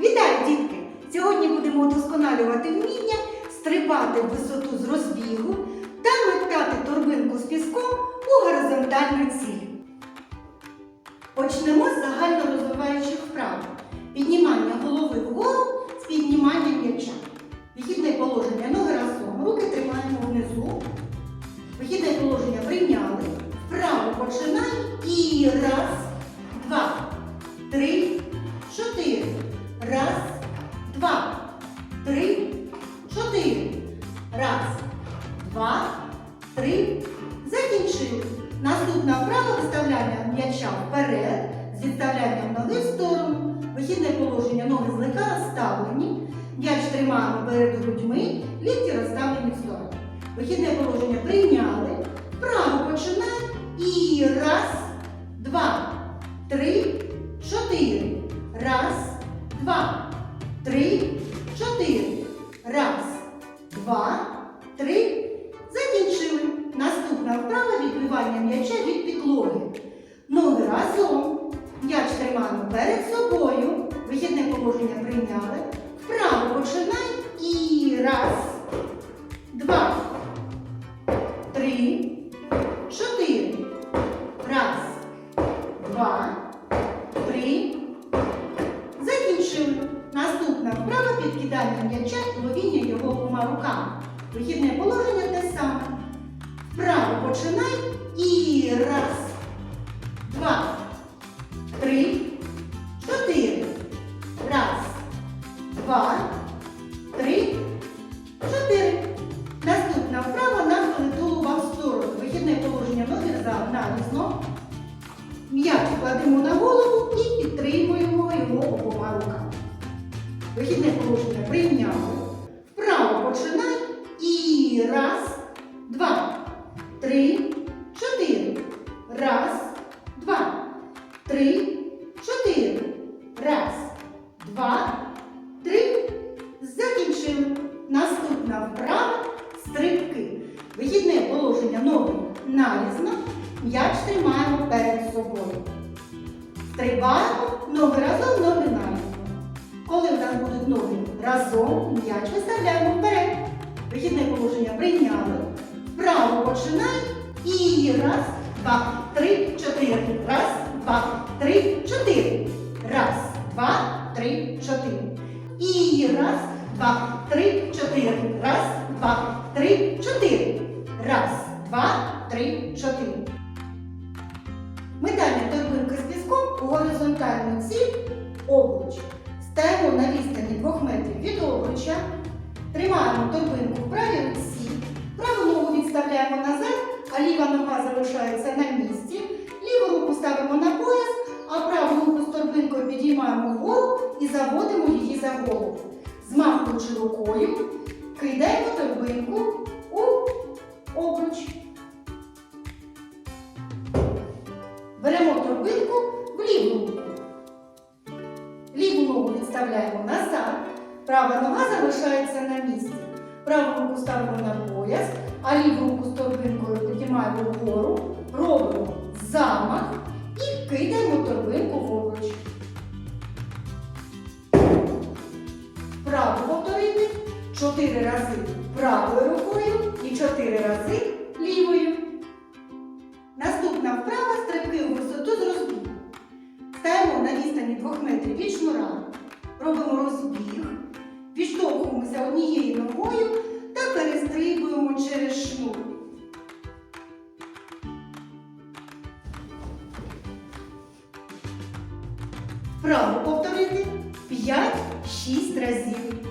Вітаю, дітки! Сьогодні будемо удосконалювати вміння стрибати в висоту з розбігу та метати торбинку з піском у горизонтальну ціль. Почнемо з три. Закінчили. Наступна вправа виставляння м'яча вперед з відставлянням ноги в сторону. Вихідне положення ноги злегка розставлені. М'яч тримаємо перед грудьми, лікті розставлені в сторону. Вихідне положення прийняли. Вправо перед собою. Вихідне положення прийняли. Вправо починай. І раз, два, три, чотири. Раз, два, три. Закінчили. Наступна вправа підкидання м'яча і ловіння його обома руками. Вихідне положення те саме. Вправо починай. І раз, два, кладемо на голову і підтримуємо його обома руками. Вихідне положення прийняли. Вправо починай. І раз, два, три, чотири. Раз, два, три, чотири. Раз, два, три. Закінчили. Наступна вправа стрибки. Вихідне положення ноги нарізно. М'яч тримаємо перед собою. Стрибаємо ноги разом, ноги нарізно. Коли в нас будуть ноги разом, м'яч виставляємо вперед. Вихідне положення прийняли. Вправо починай. І раз, два, три, чотири. Раз, два, три, чотири. Раз, два, три, чотири. І раз, два, три, чотири. Раз, два, три, чотири. Раз, два, три, чотири. Горизонтальну ціль обруч. Стаємо на відстані 2 метрів від обруча. Тримаємо торбинку в правій руці. Праву ногу відставляємо назад, а ліва нога залишається на місці. Ліву руку ставимо на пояс, а праву руку з торбинкою підіймаємо вгору і заводимо її за голову. Змахуючи рукою, кидаємо торбинку Ліву відставляємо назад, права нога залишається на місці. Праву руку ставимо на пояс, а ліву руку торбинкою підіймаємо вгору, робимо замах і кидаємо торбинку в обруч. Вправо повторити чотири рази правою рукою і чотири рази лівою. Наступна вправа стрибки у висоту з розбігу. Стаємо на відстані 2 метрів від шнура. Робимо розбіг, відштовхуємося однією ногою та перестрибуємо через шнур. Право повторити 5-6 разів.